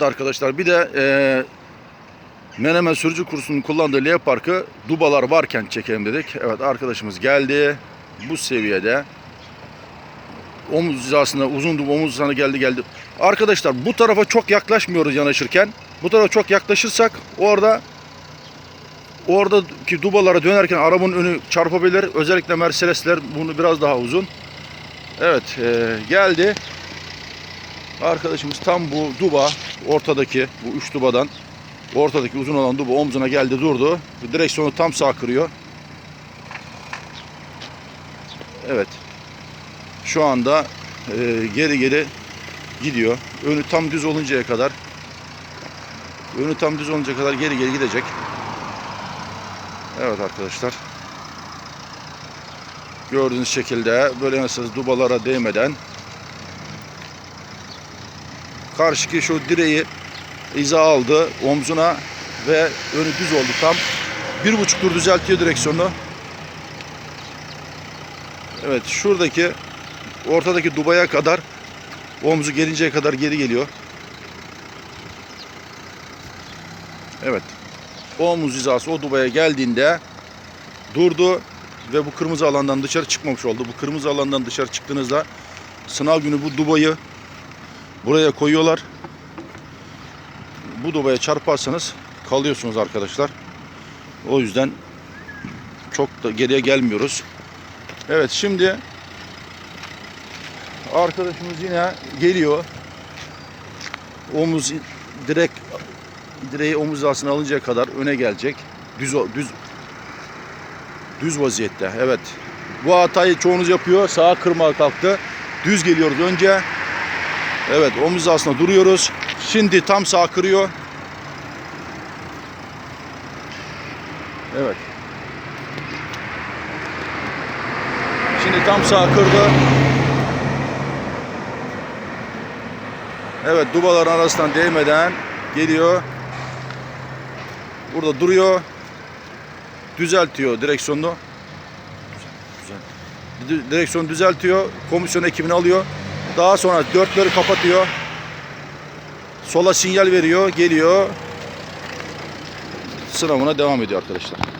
Arkadaşlar bir de e, Menemen sürücü kursunun kullandığı L parkı dubalar varken çekelim dedik. Evet arkadaşımız geldi. Bu seviyede omuz hizasında uzun duba omuz hizasına geldi geldi. Arkadaşlar bu tarafa çok yaklaşmıyoruz yanaşırken. Bu tarafa çok yaklaşırsak orada oradaki dubalara dönerken arabanın önü çarpabilir. Özellikle Mercedesler bunu biraz daha uzun. Evet e, geldi. Arkadaşımız tam bu duba ortadaki bu üç dubadan ortadaki uzun olan duba omzuna geldi durdu. Direksiyonu tam sağ kırıyor. Evet. Şu anda e, geri geri gidiyor. Önü tam düz oluncaya kadar önü tam düz oluncaya kadar geri geri gidecek. Evet arkadaşlar. Gördüğünüz şekilde böyle nasıl dubalara değmeden karşıki şu direği iza aldı omzuna ve önü düz oldu tam. Bir buçuk tur düzeltiyor direksiyonu. Evet şuradaki ortadaki dubaya kadar omzu gelinceye kadar geri geliyor. Evet. Omuz hizası o dubaya geldiğinde durdu ve bu kırmızı alandan dışarı çıkmamış oldu. Bu kırmızı alandan dışarı çıktığınızda sınav günü bu dubayı buraya koyuyorlar. Bu dubaya çarparsanız kalıyorsunuz arkadaşlar. O yüzden çok da geriye gelmiyoruz. Evet şimdi arkadaşımız yine geliyor. Omuz direkt direği omuz hizasına alıncaya kadar öne gelecek. Düz düz düz vaziyette. Evet. Bu hatayı çoğunuz yapıyor. Sağa kırmaya kalktı. Düz geliyoruz önce. Evet omuz hizasına duruyoruz. Şimdi tam sağ kırıyor. Evet. Şimdi tam sağ kırdı. Evet dubaların arasından değmeden geliyor. Burada duruyor. Düzeltiyor düzel- Direksiyonu düzeltiyor. Komisyon ekibini alıyor. Daha sonra dörtleri kapatıyor. Sola sinyal veriyor. Geliyor. Sınavına devam ediyor arkadaşlar.